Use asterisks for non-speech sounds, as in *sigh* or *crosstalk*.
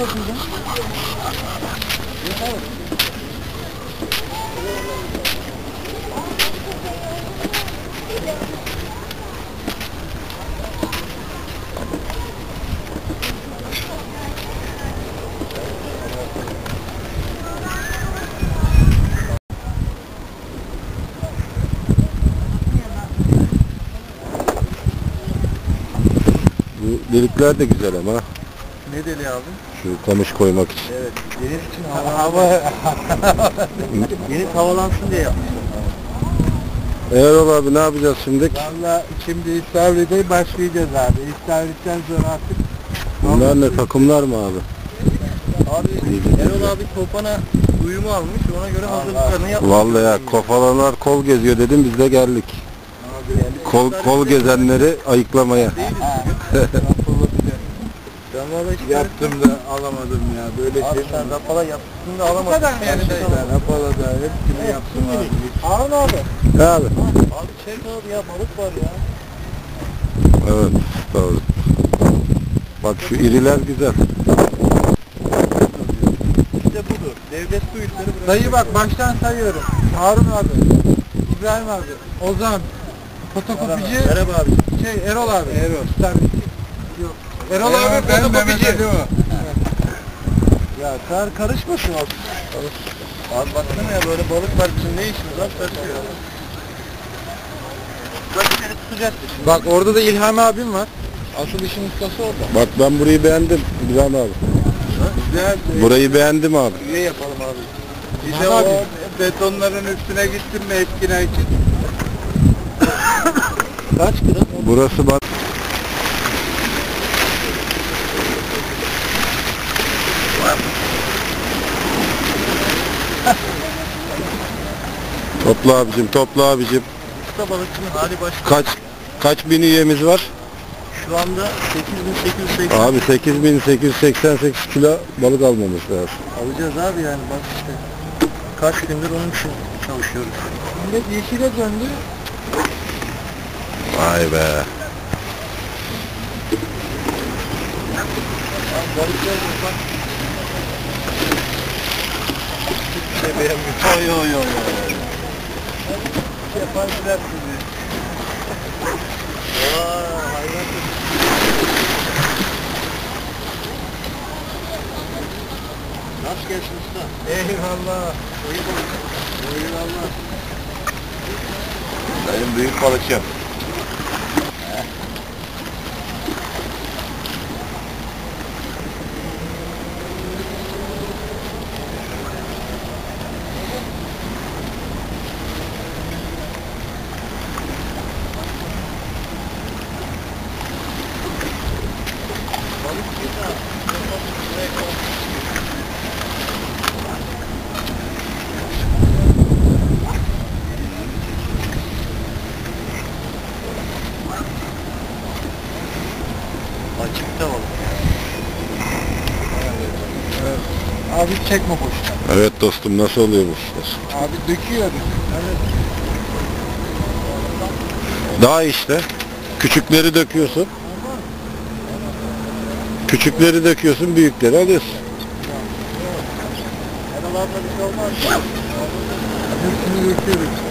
Bu delikler de güzel ama. Ne deli abi? Şu kamış koymak için. Evet. Deniz için hava. Deniz *laughs* havalansın diye yapmışlar. Erol abi ne yapacağız şimdi? Valla şimdi İstavrit'e başlayacağız abi. İstavrit'ten sonra artık Bunlar ne takımlar mı abi? Abi Erol abi Topan'a uyumu almış ona göre hazırlıklarını yapmış. Vallahi ya kofalalar kol geziyor dedim biz de geldik. Kol kol gezenleri ayıklamaya. *laughs* Ben valla işte Yaptım da alamadım ya. Böyle Abi şey sen rapala yaptın da alamadın. Yani Ben Apollo'da hepsini yaptım abi. Harun abi. Ne abi? Abi çek abi ya balık var ya. Evet. Doğru. Bak şu iriler güzel. İşte budur. Devlet su işleri bırakıyor. Dayı bak baştan sayıyorum. Harun abi, İbrahim abi, Ozan, fotokopici, Merhaba abi. şey Erol abi. Erol. Yok. Erol Erol abi ben. Mehmet Ali o. Ya kar karışmasın abi. Abi baksana ya böyle balık var bizim ne işimiz var şimdi. Bak orada da İlhami abim var. Asıl işin ustası orada. Bak ben burayı beğendim İbrahim abi. Güzel. Burayı beğendim abi. Üye yapalım abi. Bir de o betonların üstüne gittim mi eskine için. Kaç kilo? Burası bak. Topla abicim, topla abicim. Usta balıkçının hali başka. Kaç kaç bin üyemiz var? Şu anda 8880 Abi 8888 kilo balık almamız lazım. alacağız abi yani bak işte. Kaç gündür onun için çalışıyoruz. Millet yeşile döndü. Vay be. Balıklar bak. Hiçbir şey beğenmiyor. Oy Yapancılar sizi. Vay hayvan. Nasıl gelsin usta? Eyvallah. İyi balık. Eyvallah. Benim büyük balıkçım. Açıkta balık. Abi çekme boşuna. Evet dostum nasıl oluyor bu işler? Abi döküyor. Daha işte. Küçükleri döküyorsun. Küçükleri döküyorsun, büyükleri alıyorsun. Erol abla bir şey olmaz. Hepsini döküyoruz.